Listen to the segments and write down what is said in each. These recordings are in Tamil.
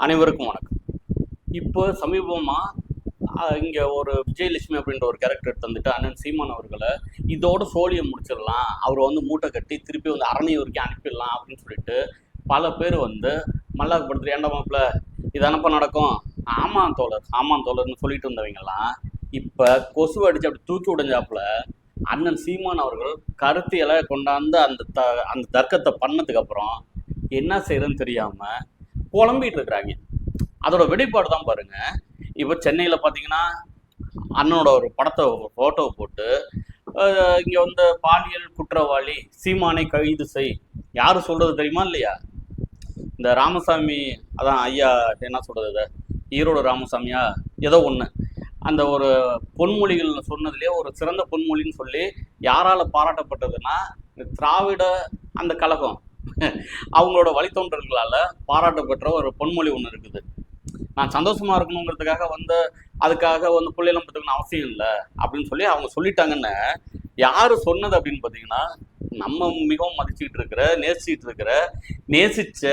அனைவருக்கும் வணக்கம். இப்போ சமீபமாக இங்கே ஒரு விஜயலட்சுமி அப்படின்ற ஒரு கேரக்டர் தந்துட்டு அண்ணன் சீமான் அவர்களை இதோட சோழியை முடிச்சிடலாம். அவர் வந்து மூட்டை கட்டி திருப்பி வந்து அரணியூருக்கு அனுப்பிடலாம் அப்படின்னு சொல்லிட்டு பல பேர் வந்து மல்லாக்கு படுத்துட்டு ஏண்டா மாப்பிள்ள இதானப்பா நடக்கும்? ஆமாம் தோழர் ஆமாம் தோழர்னு சொல்லிட்டு இருந்தவங்கலாம் இப்போ கொசு அடித்து அப்படி தூக்கி உடைஞ்சாப்புல அண்ணன் சீமான் அவர்கள் கருத்தியலை கொண்டாந்து அந்த த அந்த தர்க்கத்தை பண்ணதுக்கப்புறம் என்ன செய்யறதுன்னு தெரியாமல் புலம்பிட்டு இருக்கிறாங்க அதோட வெளிப்பாடு தான் பாருங்க. இப்போ சென்னையில் பார்த்தீங்கன்னா அண்ணனோட ஒரு படத்தை ஃபோட்டோவை போட்டு இங்கே இங்க வந்து பாலியல் குற்றவாளி சீமானை கைது செய். யாரு சொல்றது தெரியுமா இல்லையா? இந்த ராமசாமி அதான் ஐயா என்ன சொல்றது இதை? ஈரோடு ராமசாமியா? ஏதோ ஒன்று அந்த ஒரு பொன்மொழிகள் சொன்னதுலேயே ஒரு சிறந்த பொன்மொழின்னு சொல்லி யாரால பாராட்டப்பட்டதுன்னா இந்த திராவிட அந்த கழகம் அவங்களோட வழித்தோன்றல்களால பாராட்டப்பெற்ற ஒரு பொன்மொழி ஒன்று இருக்குது. நான் சந்தோஷமா இருக்கணுங்கிறதுக்காக வந்து அதுக்காக வந்து பிள்ளைகளும் பார்த்துக்கணும் அவசியம் இல்லை அப்படின்னு சொல்லி அவங்க சொல்லிட்டாங்கன்னு யார் சொன்னது அப்படின்னு பார்த்தீங்கன்னா நம்ம மிகவும் மதிச்சுக்கிட்டு இருக்கிற நேசிச்சுட்டு இருக்கிற நேசிச்ச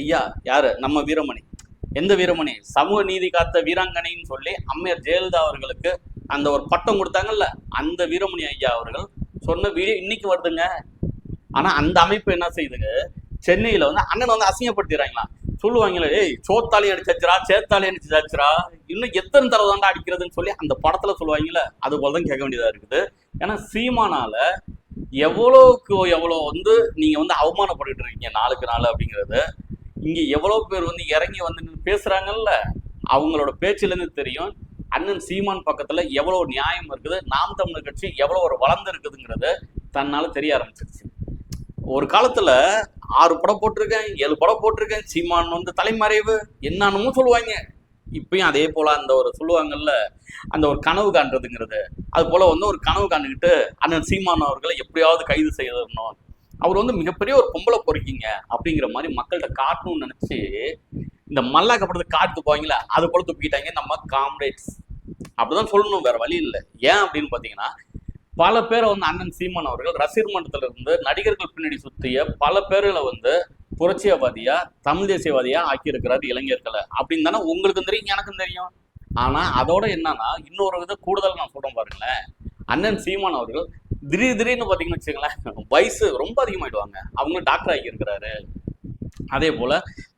ஐயா யாரு? நம்ம வீரமணி. எந்த வீரமணி? சமூக நீதி காத்த வீராங்கனைன்னு சொல்லி அம்மையார் ஜெயலலிதா அவர்களுக்கு அந்த ஒரு பட்டம் கொடுத்தாங்கல்ல அந்த வீரமணி ஐயா அவர்கள் சொன்ன வீடியோ இன்னைக்கு வருதுங்க. ஆனா அந்த அமைப்பு என்ன செய்யுதுங்க சென்னையில வந்து அண்ணனை வந்து அசிங்கப்படுத்திடுறாங்களா? சொல்லுவாங்களே ஏய் சோத்தாலி அடிச்சாச்சுரா சேத்தாலி அடிச்சாச்சுரா இன்னும் எத்தனை தடவை தாண்டா அடிக்கிறதுன்னு சொல்லி அந்த படத்துல சொல்லுவாங்கல்ல அது போல தான் கேட்க வேண்டியதா இருக்குது. ஏன்னா சீமானால எவ்வளோக்கு எவ்வளோ வந்து நீங்க வந்து அவமானப்பட்டுட்டு இருக்கீங்க நாளுக்கு நாள் அப்படிங்கிறது இங்க எவ்வளவு பேர் வந்து இறங்கி வந்து பேசுகிறாங்கல்ல பேசுறாங்கல்ல அவங்களோட பேச்சுல இருந்து தெரியும் அண்ணன் சீமான் பக்கத்துல எவ்வளவு நியாயம் இருக்குது நாம் தமிழர் கட்சி எவ்வளவு ஒரு வளர்ந்து இருக்குதுங்கிறது தன்னால தெரிய ஆரம்பிச்சிருச்சு. ஒரு காலத்துல ஆறு படம் போட்டிருக்கேன் ஏழு படம் போட்டிருக்கேன். சீமான் வந்து தலைமறைவு என்னன்னு சொல்லுவாங்க. இப்பயும் அதே போல அந்த ஒரு சொல்லுவாங்கல்ல அந்த ஒரு கனவு காண்றதுங்கிறது. அது போல வந்து ஒரு கனவு காண்டுக்கிட்டு அண்ணன் சீமான் அவர்களை எப்படியாவது கைது செய்யணும். அவர் வந்து மிகப்பெரிய ஒரு பொம்பளை பொறுக்கிங்க அப்படிங்கிற மாதிரி மக்கள்கிட்ட காட்டணும்னு நினைச்சு இந்த மல்லாக்கப்படுறது காட்டு போவாங்களே அது போல துப்பிக்கிட்டாங்க. நம்ம காம்ரேட்ஸ். அப்படிதான் சொல்லணும் வேற வழி இல்லை. ஏன் அப்படின்னு பாத்தீங்கன்னா பல பேரை வந்து அண்ணன் சீமான் அவர்கள் ரசிகர் மன்றத்துல இருந்து நடிகர்கள் பின்னாடி சுத்திய பல பேர்களை வந்து புரட்சியவாதியா தமிழ் தேசியவாதியா ஆக்கியிருக்கிறாரு இளைஞர்களை. அப்படின்னு தானே உங்களுக்கும் தெரியும் எனக்கும் தெரியும். ஆனா அதோட என்னன்னா இன்னொரு வித கூடுதல் நான் சொல்றேன் பாருங்களேன். அண்ணன் சீமான் அவர்கள் திடீர் திடீர்னு பாத்தீங்கன்னு வச்சுங்களேன் வயசு ரொம்ப அதிகமாயிடுவாங்க. அவங்க டாக்டர் ஆகியிருக்கிறாரு அதே போல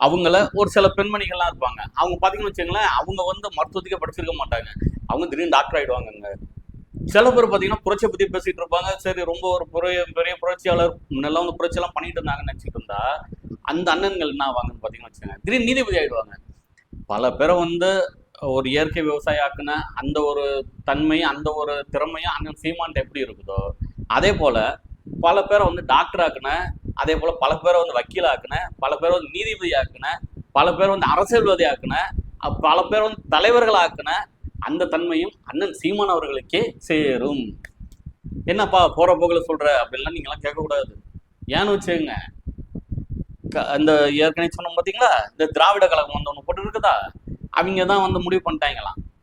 அவங்கள ஒரு சில பெண்மணிகள்லாம் இருப்பாங்க. அவங்க பாத்தீங்கன்னு வச்சுங்களேன் அவங்க வந்து மருத்துவத்துக்கே படிச்சிருக்க மாட்டாங்க. அவங்க திடீர்னு டாக்டர் ஆகிடுவாங்கங்க சில பேர் பார்த்தீங்கன்னா புரட்சியை பத்தி பேசிட்டு இருப்பாங்க. சரி ரொம்ப ஒரு பெரிய பெரிய புரட்சியாளர் முன்னெல்லாம் வந்து புரட்சி எல்லாம் பண்ணிட்டு இருந்தாங்கன்னு நினைச்சிட்டு இருந்தா அந்த அண்ணன்கள் என்ன ஆவாங்கன்னு பாத்தீங்கன்னு வச்சுக்கோங்க. திடீர்னு நீதிபதி ஆயிடுவாங்க. பல பேரை வந்து ஒரு இயற்கை விவசாய ஆக்குன அந்த ஒரு தன்மை அந்த ஒரு திறமையும் அண்ணன் சீமான்ட்ட எப்படி இருக்குதோ அதே போல பல பேரை வந்து டாக்டர் ஆக்குன அதே போல பல பேரை வந்து வக்கீல் ஆக்குன பல பேரை வந்து நீதிபதி ஆக்குன பல பேர் வந்து அரசியல்வாதி ஆக்குன பல பேர் வந்து தலைவர்கள் ஆக்குன அந்த தன்மையும் அண்ணன் சீமான் அவர்களுக்கே சேரும். என்னப்பா போற போகல சொல்ற? அப்படின்லாம் நீங்களாம் கேட்கக்கூடாது. ஏன்னு வச்சுக்கோங்க. இந்த அந்த ஏற்கனவே சொன்னோம் பார்த்தீங்களா இந்த திராவிட கழகம் வந்து ஒன்று போட்டு இருக்குதா அவங்க தான் வந்து முடிவு பண்ணிட்டாங்களாம்.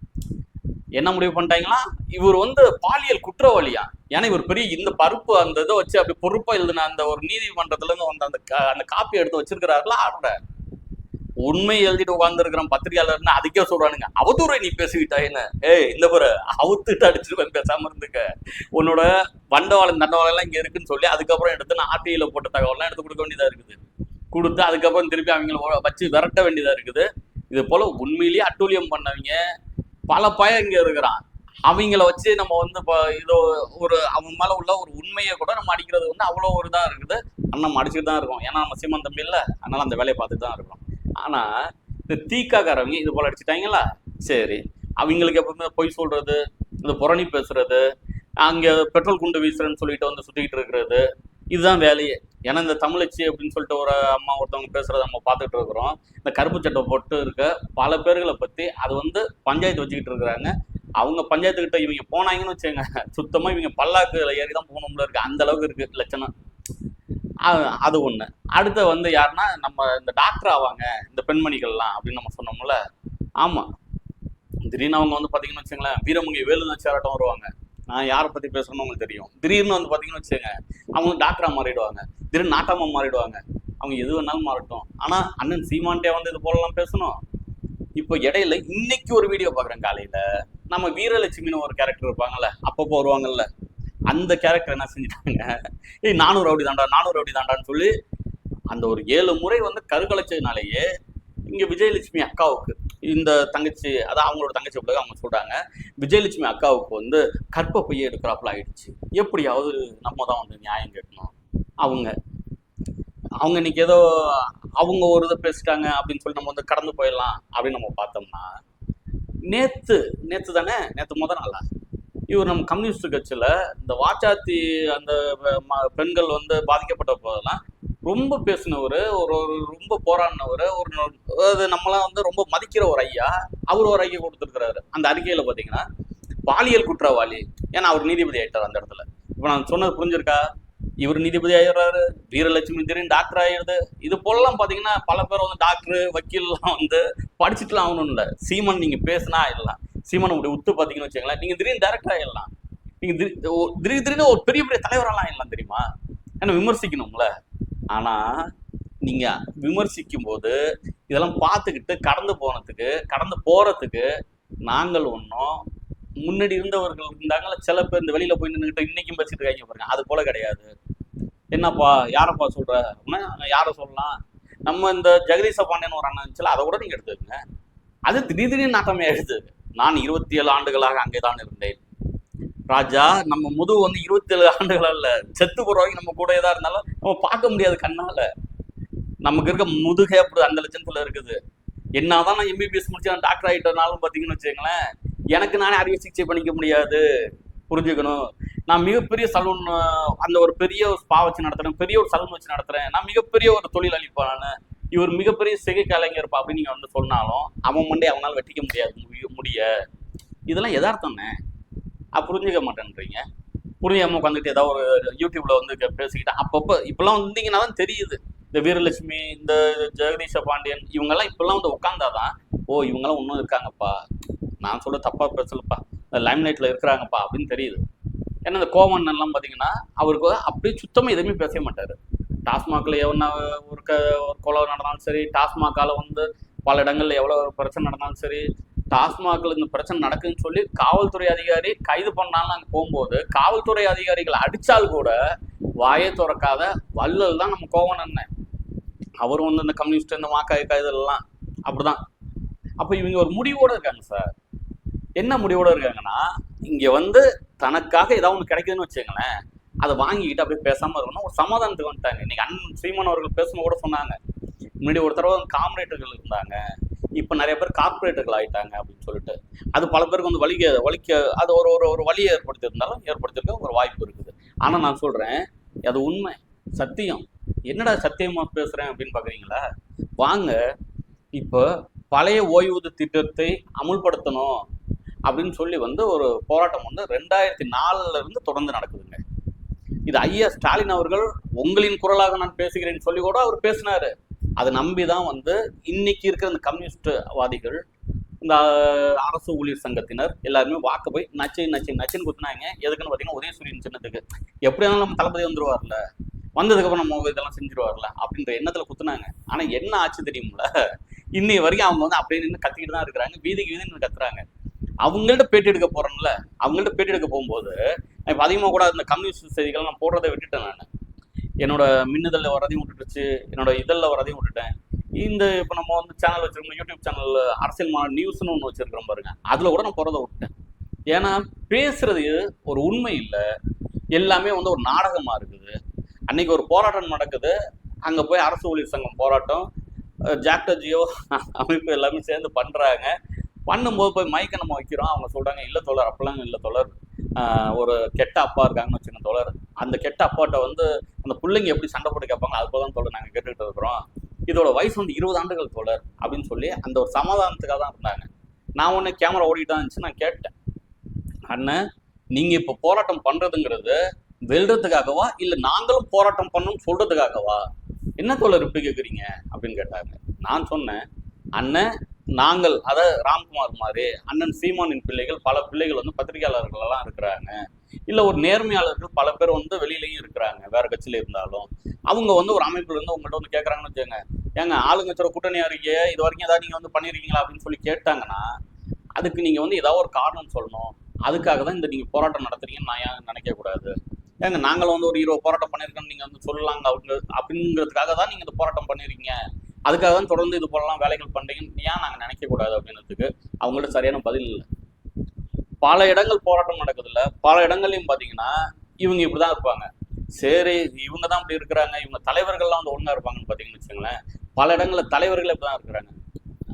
என்ன முடிவு பண்ணிட்டாங்களாம் இவர் வந்து பாலியல் குற்றவாளியா? ஏன்னா இவர் பெரிய இந்த பருப்பு அந்த இதை வச்சு அப்படி பொறுப்பா எழுதின அந்த ஒரு நீதிமன்றத்துல இருந்து வந்த அந்த கா- அந்த காப்பி எடுத்து வச்சிருக்கிறாருல அவரோட உண்மை எழுதிட்டு உட்கார்ந்துருக்கிற பத்திரிகையாளர்னு அதுக்கே சொல்றானுங்க அவதூறை நீ பேசிக்கிட்டாயின்னு ஏய் இந்த பிற அவுத்துட்டு அடிச்சிருவேன் பேசாம இருந்துக்க. உன்னோட வண்டவாளம் தண்டவாளம் எல்லாம் இங்க இருக்குன்னு சொல்லி அதுக்கப்புறம் எடுத்து நான் ஆர்டிஐல போட்ட தகவல்லாம் எடுத்து கொடுக்க வேண்டியதா இருக்குது. கொடுத்து அதுக்கப்புறம் திருப்பி அவங்கள வச்சு விரட்ட வேண்டியதா இருக்குது. இது போல உண்மையிலேயே அட்டூழியம் பண்ணவங்க பல பயம் இங்க இருக்கிறான். அவங்கள வச்சு நம்ம வந்து இப்போ இதோ ஒரு அவன் மேலே உள்ள ஒரு உண்மையை கூட நம்ம அடிக்கிறது வந்து அவ்வளோ ஒரு இதாக இருக்குது. அண்ணன் நம்ம அடிச்சுட்டு தான் இருக்கோம். ஏன்னா நம்ம சீமன் தம்பி இல்லை. அதனால அந்த வேலையை பார்த்துட்டு தான் இருக்கோம். ஆனா இந்த தீக்காக்காரவங்க இது போல அடிச்சுட்டாங்களா? சரி. அவங்களுக்கு எப்பவுமே பொய் சொல்றது? இந்த புறணி பேசுறது? அங்க பெட்ரோல் குண்டு வீசுறேன்னு சொல்லிட்டு வந்து சுத்திக்கிட்டு இருக்கிறது? இதுதான் வேலையே. ஏன்னா இந்த தமிழச்சி அப்படின்னு சொல்லிட்டு ஒரு அம்மா ஒருத்தவங்க பேசுறத நம்ம பார்த்துட்டு இருக்கிறோம். இந்த கருப்பு சட்டை போட்டு இருக்க பல பேர்களை பத்தி அது வந்து பஞ்சாயத்து வச்சுக்கிட்டு இருக்கிறாங்க. அவங்க பஞ்சாயத்து கிட்ட இவங்க போனாங்கன்னு வச்சுங்க சுத்தமா இவங்க பல்லாக்குல ஏறி தான் போகணும்ல இருக்கு. அந்த அளவுக்கு இருக்கு லட்சணம். அது ஒன்று அடுத்த வந்து யாருன்னா நம்ம இந்த டாக்டர் ஆவாங்க இந்த பெண்மணிகள்லாம் அப்படின்னு நம்ம சொன்னோம்ல. ஆமாம் திடீர்னு அவங்க வந்து பார்த்தீங்கன்னு வச்சுங்களேன் வீரமங்கை வேலுநாச்சியாராட்டம் வருவாங்க. நான் யாரை பற்றி பேசணும்னு உங்களுக்கு தெரியும்? திடீர்னு வந்து பார்த்தீங்கன்னு வச்சுங்க அவங்க டாக்டராக மாறிடுவாங்க. திடீர்னு நாட்டாமா மாறிடுவாங்க. அவங்க எது வேணாலும் மாறட்டும். ஆனால் அண்ணன் சீமான்டே வந்து இது போலலாம் பேசணும். இப்போ இடையில இன்னைக்கு ஒரு வீடியோ பார்க்குறேன் காலையில். நம்ம வீரலட்சுமின்னு ஒரு கேரக்டர் இருப்பாங்கல்ல அப்பப்போ வருவாங்கல்ல. அந்த கேரக்டர் என்ன செஞ்சுட்டாங்க? ஏய் நானூறு அப்படி தாண்டா நானூறு அப்படி தாண்டான்னு சொல்லி அந்த ஒரு ஏழு முறை வந்து கருகலைச்சதுனாலேயே இங்கே விஜயலட்சுமி அக்காவுக்கு இந்த தங்கச்சி அதான் அவங்களோட தங்கச்சி பிள்ளை அவங்க சொல்கிறாங்க விஜயலட்சுமி அக்காவுக்கு வந்து கற்பப்பையே எடுக்கிறாப்புல ஆயிடுச்சு. எப்படியாவது நம்ம தான் வந்து நியாயம் கேட்கணும். அவங்க அவங்க இன்னைக்கு ஏதோ அவங்க ஒரு இதை பேசிட்டாங்க அப்படின்னு சொல்லி நம்ம வந்து கடந்து போயிடலாம் அப்படின்னு நம்ம பார்த்தோம்னா நேத்து நேத்து தானே நேத்து முத நாளா? இவர் நம்ம கம்யூனிஸ்ட் கட்சியில் இந்த வாச்சாத்தி அந்த பெண்கள் வந்து பாதிக்கப்பட்ட போதெல்லாம் ரொம்ப பேசினவர் ஒரு ஒரு ரொம்ப போராடினவர் ஒரு அது நம்மளாம் வந்து ரொம்ப மதிக்கிற ஒரு ஐயா அவர் ஒரு ஐயா கொடுத்துருக்கிறாரு. அந்த அறிக்கையில் பார்த்தீங்கன்னா பாலியல் குற்றவாளி ஏன்னா அவர் நீதிபதி ஆயிட்டார் அந்த இடத்துல. இப்போ நான் சொன்னது புரிஞ்சிருக்கா? இவர் நீதிபதி ஆயிடுறாரு வீரலட்சுமி திடீர்னு டாக்டர் ஆயிடுது. இது போலலாம் பார்த்தீங்கன்னா பல பேர் வந்து டாக்டர் வக்கீல்லாம் வந்து படிச்சுட்டுலாம் ஆகணும் இல்லை சீமன் நீங்கள் பேசுனா ஆயிடலாம் சீமன் உத்து பாத்தீங்கன்னு வச்சுங்களேன் நீங்க திடீர்னு டேரக்டர் ஆகிடலாம் நீங்க திடீர் ஓ- திடீர்னு ஒரு பெரிய பெரிய தலைவரெல்லாம் ஆயிடலாம் தெரியுமா? ஏன்னா விமர்சிக்கணும்ல? ஆனா நீங்க விமர்சிக்கும் போது இதெல்லாம் பார்த்துக்கிட்டு கடந்து போனதுக்கு கடந்து போறதுக்கு நாங்கள் ஒன்றும் முன்னாடி இருந்தவர்கள் இருந்தாங்கல்ல சில பேர் இந்த வெளியில போய் நின்றுக்கிட்டு இன்னைக்கும் பேசிட்டு இருக்காங்க பாருங்க. அது போல கிடையாது. என்னப்பா யாரப்பா சொல்ற? அப்படின்னா யாரை சொல்லலாம்? நம்ம இந்த ஜெகதீச பாண்டியன் ஒரு அண்ணன் இருந்துச்சுல அதை கூட நீங்க எடுத்துக்கங்க. அது திடீர் திடீர்னு நாட்டமே எடுத்து நான் இருபத்தி ஏழு ஆண்டுகளாக அங்கேதான் இருந்தேன். ராஜா நம்ம முதுகு வந்து இருபத்தி ஏழு ஆண்டுகள் அல்ல. செத்து போற வரைக்கும் நம்ம கூட ஏதா இருந்தாலும் நம்ம பார்க்க முடியாது கண்ணால. நமக்கு இருக்க முதுகே அப்படி அந்த லட்சத்துல இருக்குது. என்னதான் நான் எம்பிபிஎஸ் முடிச்சு நான் டாக்டர் ஆகிட்டனாலும் பார்த்தீங்கன்னு வச்சுக்கோங்களேன் எனக்கு நானே அறுவை சிகிச்சை பண்ணிக்க முடியாது. புரிஞ்சுக்கணும். நான் மிகப்பெரிய சலூன் அந்த ஒரு பெரிய ஒரு ஸ்பா வச்சு நடத்துறேன் பெரிய ஒரு சலூன் வச்சு நடத்துறேன். நான் மிகப்பெரிய ஒரு தொழில் அளிப்பேன். நான் இவர் மிகப்பெரிய சிகை கலைஞர் அப்படின்னு நீங்க வந்து சொன்னாலும் அவன் மண்டே அவனால் வெட்டிக்க முடியாது முடிய- முடிய. இதெல்லாம் எதார்த்தம்னே புரிஞ்சுக்க மாட்டேன்றீங்க. புரியாம உட்காந்துட்டு ஏதாவது ஒரு யூடியூப்ல வந்து கே- பேசிக்கிட்டு அப்பப்போ இப்பெல்லாம் வந்தீங்கன்னா தான் தெரியுது. இந்த வீரலட்சுமி இந்த ஜெகதீஷ பாண்டியன் இவங்கெல்லாம் இப்பெல்லாம் வந்து உட்காந்தாதான் ஓ இவங்கெல்லாம் இன்னும் இருக்காங்கப்பா. நான் சொல்ல தப்பாக பேசலப்பா. லைம்லைட்ல இருக்கிறாங்கப்பா அப்படின்னு தெரியுது. ஏன்னா இந்த கோவன் எல்லாம் பார்த்தீங்கன்னா அவருக்கு அப்படியே சுத்தமாக எதுவுமே பேசவே மாட்டார். டாஸ்மாகில் எவனா ஒரு க ஒரு கொலை நடந்தாலும் சரி டாஸ்மாகால் வந்து பல இடங்கள்ல எவ்வளோ ஒரு பிரச்சனை நடந்தாலும் சரி டாஸ்மாகில் இந்த பிரச்சனை நடக்குதுன்னு சொல்லி காவல்துறை அதிகாரி கைது பண்ணாலும் அங்கே போகும்போது காவல்துறை அதிகாரிகள் அடித்தால் கூட வாயை திறக்காத வள்ளல் தான் நம்ம கோவன் என்ன அவர் வந்து இந்த கம்யூனிஸ்ட் இந்த மாக்காய் கைதெல்லாம் அப்படிதான். அப்போ இவங்க ஒரு முடிவோடு இருக்காங்க சார். என்ன முடிவோடு இருக்காங்கன்னா இங்கே வந்து தனக்காக ஏதாவது ஒன்று கிடைக்குதுன்னு வச்சுக்கங்களேன். அதை வாங்கிக்கிட்டு அப்படியே பேசாமல் இருக்கணும். ஒரு சமாதானத்துக்கு வந்துட்டாங்க. இன்னைக்கு அண்ணன் சீமான் அவர்கள் பேசும்போது கூட சொன்னாங்க. முன்னாடி ஒரு தடவை காமரேட்டர்கள் இருந்தாங்க. இப்போ நிறைய பேர் கார்பரேட்டர்கள் ஆகிட்டாங்க அப்படின்னு சொல்லிட்டு. அது பல பேருக்கு வந்து வலிக்க வலிக்க அது ஒரு ஒரு ஒரு வழியை ஏற்படுத்தியிருந்தாலும் ஏற்படுத்தியிருக்க ஒரு வாய்ப்பு இருக்குது. ஆனால் நான் சொல்கிறேன் அது உண்மை. சத்தியம். என்னடா சத்தியமாக பேசுகிறேன் அப்படின்னு பார்க்குறீங்களா வாங்க. இப்போ பழைய ஓய்வூதிய திட்டத்தை அமுல்படுத்தணும் அப்படின்னு சொல்லி வந்து ஒரு போராட்டம் வந்து ரெண்டாயிரத்தி நாலுல இருந்து தொடர்ந்து நடக்குதுங்க. இது ஐயா ஸ்டாலின் அவர்கள் உங்களின் குரலாக நான் பேசுகிறேன்னு சொல்லி கூட அவர் பேசினாரு. அதை நம்பி தான் வந்து இன்னைக்கு இருக்கிற இந்த கம்யூனிஸ்ட்வாதிகள் இந்த அரசு ஊழியர் சங்கத்தினர் எல்லாருமே வாக்கு போய் நச்சு நச்சு நச்சுன்னு குத்துனாங்க. எதுக்குன்னு பார்த்தீங்கன்னா உதயசூரியன் சின்னத்துக்கு. எப்படி இருந்தாலும் நம்ம தளபதி வந்துருவார்ல? வந்ததுக்கப்புறம் நம்ம இதெல்லாம் செஞ்சிருவார்ல? அப்படின்ற எண்ணத்தில் குத்துனாங்க. ஆனால் என்ன ஆச்சு தெரியும்ல? இன்னை வரைக்கும் அவங்க வந்து அப்படியே நின்று கத்திக்கிட்டு தான் இருக்கிறாங்க. வீதிக்கு வீதி நின்று கத்துறாங்க. அவங்கள்ட்ட பேட்டி எடுக்க போகிறோம்ல அவங்கள்ட்ட பேட்டி எடுக்க போகும்போது இப்போ அதிகமாக கூட இந்த கம்யூனிஸ்ட் செய்திகள் நான் போடுறதை விட்டுட்டேன் நான். என்னோட மின்னுதலில் வரதையும் விட்டுட்டுச்சு என்னோட இதழில் வரதையும் விட்டுட்டேன். இந்த இப்போ நம்ம வந்து சேனல் வச்சுருக்கோம் யூடியூப் சேனல் அரசியல் மா நியூஸ்னு ஒன்று வச்சுருக்கிறோம் பாருங்க. அதில் கூட நான் போகிறத விட்டேன் ஏன்னா பேசுறது ஒரு உண்மை இல்லை. எல்லாமே வந்து ஒரு நாடகமாக இருக்குது. அன்னைக்கு ஒரு போராட்டம் நடக்குது. அங்கே போய் அரசு ஊழியர் சங்கம் போராட்டம். ஜாக்டஜியோ அமைப்பு எல்லாமே சேர்ந்து பண்ணுறாங்க பண்ணும்போது போய் மைக்கை நம்ம வைக்கிறோம். அவங்க சொல்கிறாங்க இல்லை தோழர் அப்பெல்லாம் இல்லை தோழர். ஒரு கெட்ட அப்பா இருக்காங்கன்னு வச்சுக்கோங்க தோழர். அந்த கெட்ட அப்பாட்ட வந்து அந்த பிள்ளைங்க எப்படி சண்டை போட்டு கேட்பாங்க அது போல தான் தோழர் நாங்கள் கேட்டுக்கிட்டு இருக்கிறோம். இதோட வயசு வந்து இருபது ஆண்டுகள் தோழர் அப்படின்னு சொல்லி அந்த ஒரு சமாதானத்துக்காக தான் இருந்தாங்க. நான் ஒன்று கேமரா ஓடிட்டு தான் இருந்துச்சு நான் கேட்டேன். அண்ணன் நீங்கள் இப்போ போராட்டம் பண்ணுறதுங்கிறது வெல்றதுக்காகவா இல்லை நாங்களும் போராட்டம் பண்ணணும் சொல்கிறதுக்காகவா என்ன தோழர் இப்படி கேட்குறீங்க அப்படின்னு கேட்டாங்க நான் சொன்னேன் அண்ணன் நாங்கள் அதை ராம்குமார் மாதிரி அண்ணன் சீமானின் பிள்ளைகள் பல பிள்ளைகள் வந்து பத்திரிகையாளர்களெல்லாம் இருக்கிறாங்க. இல்லை ஒரு நேர்மையாளர்கள் பல பேர் வந்து வெளியிலையும் இருக்கிறாங்க வேற கட்சியில் இருந்தாலும். அவங்க வந்து ஒரு அமைப்புல இருந்து உங்கள்கிட்ட வந்து கேட்குறாங்கன்னு வச்சுக்கோங்க. ஏங்க ஆளுங்கச்சோட கூட்டணி இருக்கே இது வரைக்கும் ஏதாவது நீங்கள் வந்து பண்ணியிருக்கீங்களா அப்படின்னு சொல்லி கேட்டாங்கன்னா அதுக்கு நீங்கள் வந்து ஏதாவது ஒரு காரணம் சொல்லணும். அதுக்காக தான் இந்த நீங்கள் போராட்டம் நடத்துறீங்கன்னு நான் ஏன் நினைக்கக்கூடாது ஏங்க நாங்களும் வந்து ஒரு இருபது போராட்டம் பண்ணியிருக்கோம்னு நீங்கள் வந்து சொல்லலாங்க அவங்க அப்படிங்கிறதுக்காக தான் நீங்கள் இந்த போராட்டம் பண்ணிருக்கீங்க. அதுக்காக தான் தொடர்ந்து இது போலலாம் வேலைகள் பண்ணுறீங்கன்னு ஏன் நாங்க நினைக்க கூடாது அப்படின்றதுக்கு அவங்கள்ட்ட சரியான பதில் இல்லை. பல இடங்கள் போராட்டம் நடக்குதுல்ல பல இடங்கள்லையும் பார்த்தீங்கன்னா இவங்க இப்படிதான் இருப்பாங்க. சரி இவங்க தான் இப்படி இருக்கிறாங்க இவங்க தலைவர்கள்லாம் வந்து ஒழுங்கா இருப்பாங்கன்னு பார்த்தீங்கன்னு வச்சுங்களேன் பல இடங்கள்ல தலைவர்கள் இப்படிதான் இருக்கிறாங்க.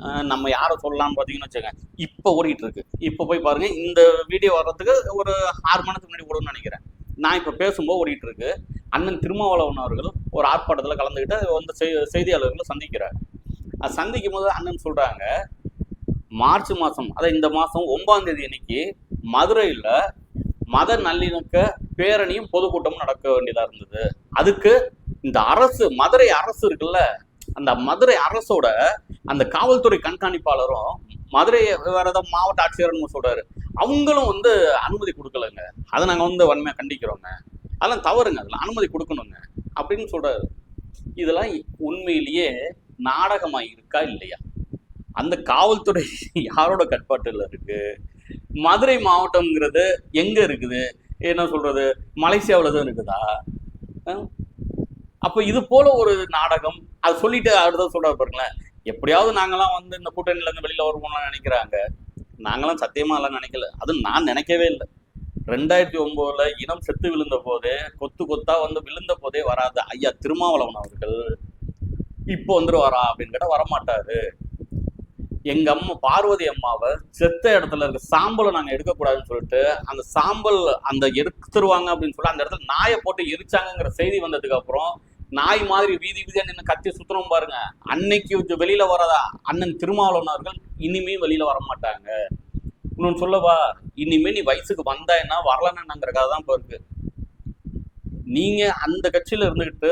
ஆஹ் நம்ம யாரை சொல்லலாம்னு பார்த்தீங்கன்னு வச்சுக்கோங்க. இப்போ ஓடிட்டு இருக்கு. இப்போ போய் பாருங்க இந்த வீடியோ வர்றதுக்கு ஒரு ஆறு மணிக்கு முன்னாடி ஓடும்னு நினைக்கிறேன். நான் இப்போ பேசும்போது ஓடிட்டு இருக்கு. அண்ணன் திருமாவளவன் அவர்கள் ஒரு ஆர்ப்பாட்டத்தில் கலந்துக்கிட்டு வந்து செய்தியாளர்களை சந்திக்கிறார். அது சந்திக்கும் போது அண்ணன் சொல்கிறாங்க மார்ச் மாதம் அதாவது இந்த மாதம் ஒன்பாம் தேதி அன்னைக்கு மதுரையில் மத நல்லிணக்க பேரணியும் பொதுக்கூட்டமும் நடக்க வேண்டியதாக இருந்தது. அதுக்கு இந்த அரசு மதுரை அரசு இருக்குல்ல அந்த மதுரை அரசோட அந்த காவல்துறை கண்காணிப்பாளரும் மதுரை வேற ஏதாவது மாவட்ட ஆட்சியர்னு சொல்றாரு. அவங்களும் வந்து அனுமதி கொடுக்கலங்க. அதை நாங்கள் வந்து வன்மையாக கண்டிக்கிறோங்க. அதெல்லாம் தவறுங்க அதுல அனுமதி கொடுக்கணுங்க அப்படின்னு சொல்றாரு. இதெல்லாம் உண்மையிலேயே நாடகமா இருக்கா இல்லையா? அந்த காவல்துறை யாரோட கட்பாட்டில் இருக்கு? மதுரை மாவட்டம்ங்கிறது எங்க இருக்குது? என்ன சொல்றது மலேசியாவில் தான் இருக்குதா? அப்போ இது போல ஒரு நாடகம் அது சொல்லிட்டு அடுத்த சொல்ற பாருங்களேன். எப்படியாவது நாங்களாம் வந்து இந்த கூட்டணியில இருந்து வெளியில வருவோம்லாம் நினைக்கிறாங்க. நாங்களாம் சத்தியமா எல்லாம் நினைக்கல. அது நான் நினைக்கவே இல்லை. ரெண்டாயிரத்தி ஒன்பதுல இனம் செத்து விழுந்த போதே கொத்து கொத்தா வந்து விழுந்த போதே வராத ஐயா திருமாவளவன் அவர்கள் இப்போ வந்துருவாரா அப்படின்னு கேட்டால் வரமாட்டாரு. எங்க அம்மா பார்வதி அம்மாவை செத்த இடத்துல இருக்க சாம்பலை நாங்க எடுக்கக்கூடாதுன்னு சொல்லிட்டு அந்த சாம்பல் அந்த எடுத்துருவாங்க அப்படின்னு சொல்லி அந்த இடத்துல நாயை போட்டு எரிச்சாங்கங்கிற செய்தி வந்ததுக்கு அப்புறம் நாய் மாதிரி வீதி வீதியா நின்று கத்தி சுத்தணும் பாருங்க. அன்னைக்கு கொஞ்சம் வெளியில வரதா அண்ணன் திருமாவளவன் அவர்கள் இனிமே வெளியில வர மாட்டாங்க இன்னொன்னு சொல்லவா இனிமே நீ வயசுக்கு வந்தா என்ன வரலன்னுங்கிறக்காக தான் இப்போ இருக்கு. நீங்க அந்த கட்சியில இருந்துகிட்டு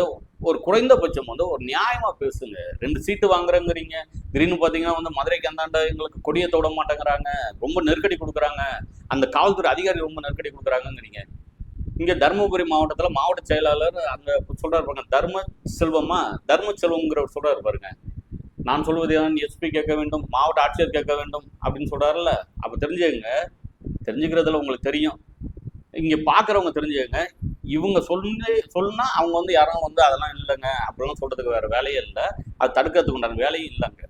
ஒரு குறைந்தபட்சம் வந்து ஒரு நியாயமா பேசுங்க. ரெண்டு சீட்டு வாங்குறேங்கிறீங்க. திடீர்னு பாத்தீங்கன்னா வந்து மதுரைக்கு அந்தாண்ட எங்களுக்கு கொடியை தொட மாட்டேங்கிறாங்க. ரொம்ப நெருக்கடி கொடுக்குறாங்க. அந்த காவல்துறை அதிகாரி ரொம்ப நெருக்கடி கொடுக்குறாங்கிறீங்க இங்க தருமபுரி மாவட்டத்துல மாவட்ட செயலாளர் அங்க சொல்றாரு பாருங்க தர்ம செல்வமா? தர்ம செல்வம்ங்கிறவர் சொல்றாரு பாருங்க. நான் சொல்வது எஸ்பி கேட்க வேண்டும் மாவட்ட ஆட்சியர் கேட்க வேண்டும் அப்படின்னு சொல்கிறாருல்ல அப்போ தெரிஞ்சுக்கங்க. தெரிஞ்சுக்கிறதுல உங்களுக்கு தெரியும். இங்கே பார்க்குறவங்க தெரிஞ்சுக்கங்க. இவங்க சொல்லி சொல்லுனா அவங்க வந்து யாரும் வந்து அதெல்லாம் இல்லைங்க. அப்படிலாம் சொல்கிறதுக்கு வேறு வேலையே இல்லை. அது தடுக்கிறதுக்கு உண்டான வேலையும் இல்லைங்க.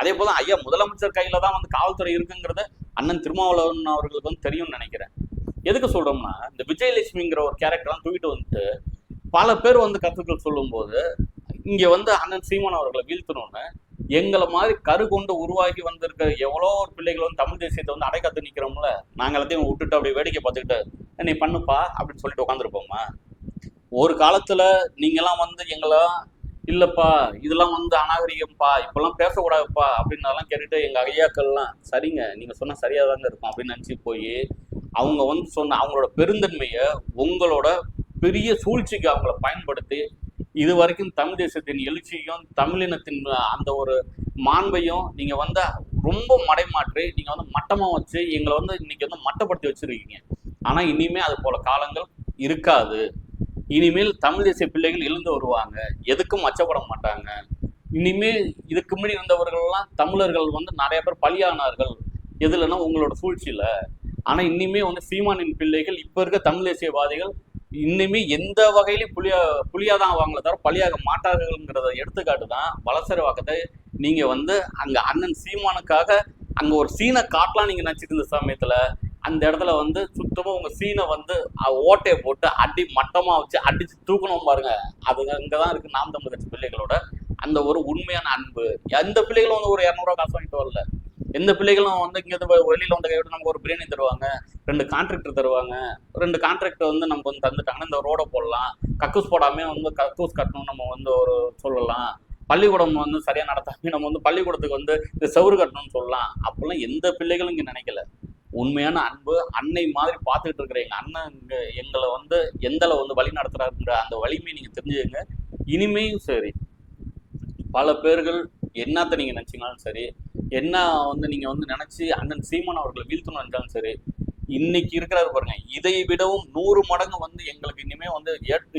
அதே போல் ஐயா முதலமைச்சர் கையில் தான் வந்து காவல்துறை இருக்குங்கிறத அண்ணன் திருமாவளவன் அவர்களுக்கு வந்து தெரியும்னு நினைக்கிறேன். எதுக்கு சொல்கிறோம்னா இந்த விஜயலட்சுமிங்கிற ஒரு கேரக்டர்லாம் தூக்கிட்டு வந்துட்டு பல பேர் வந்து கருத்துக்கள் சொல்லும்போது இங்கே வந்து அண்ணன் சீமான் அவர்களை வீழ்த்தணும்னு எங்களை மாதிரி கரு கொண்டு உருவாக்கி வந்திருக்க எவ்வளோ ஒரு பிள்ளைகள் வந்து தமிழ் தேசியத்தை வந்து அடைக்காத்து நிற்கிறோம்ல நாங்கள் எல்லாத்தையும் விட்டுட்டு அப்படியே வேடிக்கை பார்த்துக்கிட்டு நீ பண்ணுப்பா அப்படின்னு சொல்லிட்டு உட்காந்துருப்போம்மா ஒரு காலத்தில் நீங்களாம் வந்து எங்களை இல்லைப்பா இதெல்லாம் வந்து அநாகரிகம்ப்பா இப்பெல்லாம் பேசக்கூடாதுப்பா அப்படின்னாலாம் கேட்டுட்டு எங்கள் ஐயாக்கள்லாம் சரிங்க நீங்கள் சொன்னால் சரியாக தாங்க இருக்கும் அப்படின்னு நினச்சி போய் அவங்க வந்து சொன்ன அவங்களோட பெருந்தன்மையை உங்களோட பெரிய சூழ்ச்சிக்கு அவங்கள பயன்படுத்தி இது வரைக்கும் தமிழ் தேசத்தின் எழுச்சியும் தமிழினத்தின் அந்த ஒரு மாண்பையும் நீங்க வந்து ரொம்ப மடைமாற்றி நீங்க வந்து மட்டமா வச்சு எங்களை வந்து இன்னைக்கு வந்து மட்டப்படுத்தி வச்சிருக்கீங்க. ஆனா இனிமே அது போல காலங்கள் இருக்காது. இனிமேல் தமிழ் தேசிய பிள்ளைகள் எழுந்து வருவாங்க. எதுக்கும் அச்சப்பட மாட்டாங்க. இனிமேல் இதுக்கு முன்னாடி இருந்தவர்கள்லாம் தமிழர்கள் வந்து நிறைய பேர் பலியானார்கள். எதுலன்னா உங்களோட சூழ்ச்சியில. ஆனா இனிமே வந்து சீமானின் பிள்ளைகள் இப்ப இருக்க தமிழ் தேசியவாதிகள் இன்னுமே எந்த வகையிலும் புளியா புலியா தான் ஆவாங்களே தவிர பலியாக மாட்டார்கள்ங்கிறத எடுத்துக்காட்டு தான் வலசரவாக்கத்தை நீங்கள் வந்து அங்கே அண்ணன் சீமானுக்காக அங்கே ஒரு சீனை காட்டலாம் நீங்கள் நினச்சிருந்த இருந்த அந்த இடத்துல வந்து சுத்தமாக உங்கள் சீனை வந்து ஓட்டையை போட்டு அடி மட்டமாக வச்சு அடித்து தூக்கணும் பாருங்க. அது அங்கதான் இருக்குது நாம் தமிழ் கட்சி பிள்ளைகளோட அந்த ஒரு உண்மையான அன்பு. எந்த பிள்ளைகளும் வந்து ஒரு இரநூறுவா காசு வாங்கிட்டு வரல. எந்த பிள்ளைகளும் வந்து இங்கே இருந்து வெளியில வந்து கைவிட்டு நமக்கு ஒரு பிரியாணி தருவாங்க ரெண்டு கான்ட்ராக்டர் தருவாங்க ரெண்டு கான்ட்ராக்டர் வந்து நமக்கு வந்து தந்துட்டாங்கன்னா இந்த ரோடை போடலாம். கக்கூஸ் போடாமல் வந்து கக்கூஸ் கட்டணும் நம்ம வந்து ஒரு சொல்லலாம். பள்ளிக்கூடம் வந்து சரியாக நடத்தாமே நம்ம வந்து பள்ளிக்கூடத்துக்கு வந்து இந்த செவுறு கட்டணும்னு சொல்லலாம். அப்போல்லாம் எந்த பிள்ளைகளும் இங்கே நினைக்கல. உண்மையான அன்பு அன்னை மாதிரி பார்த்துக்கிட்டு இருக்கிற அண்ணன் இங்கே எங்களை வந்து எந்தளவு வந்து வழி நடத்துறாருன்ற அந்த வலிமையை நீங்கள் தெரிஞ்சுக்கங்க. இனிமேயும் சரி. பல பேர்கள் என்னத்த நீங்கள் நினச்சிங்கனாலும் சரி என்ன வந்து நீங்க வந்து நினைச்சு அண்ணன் சீமான் அவர்களை வீழ்த்தணும் நினைச்சாலும் சரி இன்னைக்கு இருக்கிறாரு பாருங்க. இதை விடவும் நூறு மடங்கு வந்து எங்களுக்கு இனிமே வந்து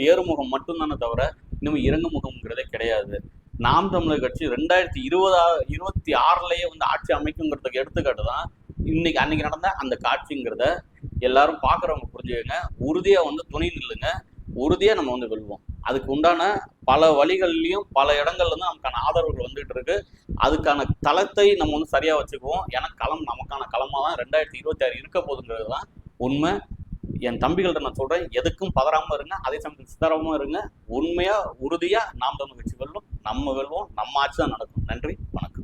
ஏறுமுகம் மட்டும்தானே தவிர இன்னும் இறங்குமுகம்ங்கிறதே கிடையாது. நாம் தமிழர் கட்சி ரெண்டாயிரத்தி இருபதா இருபத்தி ஆறுலயே வந்து ஆட்சி அமைக்குங்கிறதுக்கு எடுத்துக்காட்டு தான் இன்னைக்கு அன்னைக்கு நடந்த அந்த காட்சிங்கிறத எல்லாரும் பார்க்குறவங்க புரிஞ்சுக்கங்க. உறுதியா வந்து துணை நில்லுங்க. உறுதியா நம்ம வந்து வெல்வோம். அதுக்கு உண்டான பல வழிகள்லையும் பல இடங்கள்ல இருந்து நமக்கான ஆதரவுகள் வந்துகிட்டு இருக்கு. அதுக்கான தளத்தை நம்ம வந்து சரியா வச்சுக்குவோம். ஏன்னா களம் நமக்கான களமாக தான் ரெண்டாயிரத்தி இருபத்தி ஆறு இருக்க போகுதுங்கிறது தான் உண்மை. என் தம்பிகள்கிட்ட நான் சொல்றேன் எதுக்கும் பதறாம இருங்க. அதே சமயத்தில் சிதறாம இருங்க. உண்மையா உறுதியா நாம் தமிழ் கட்சி வெல்லும் நம்ம வெல்வோம் நம்ம ஆட்சி தான் நடக்கும். நன்றி வணக்கம்.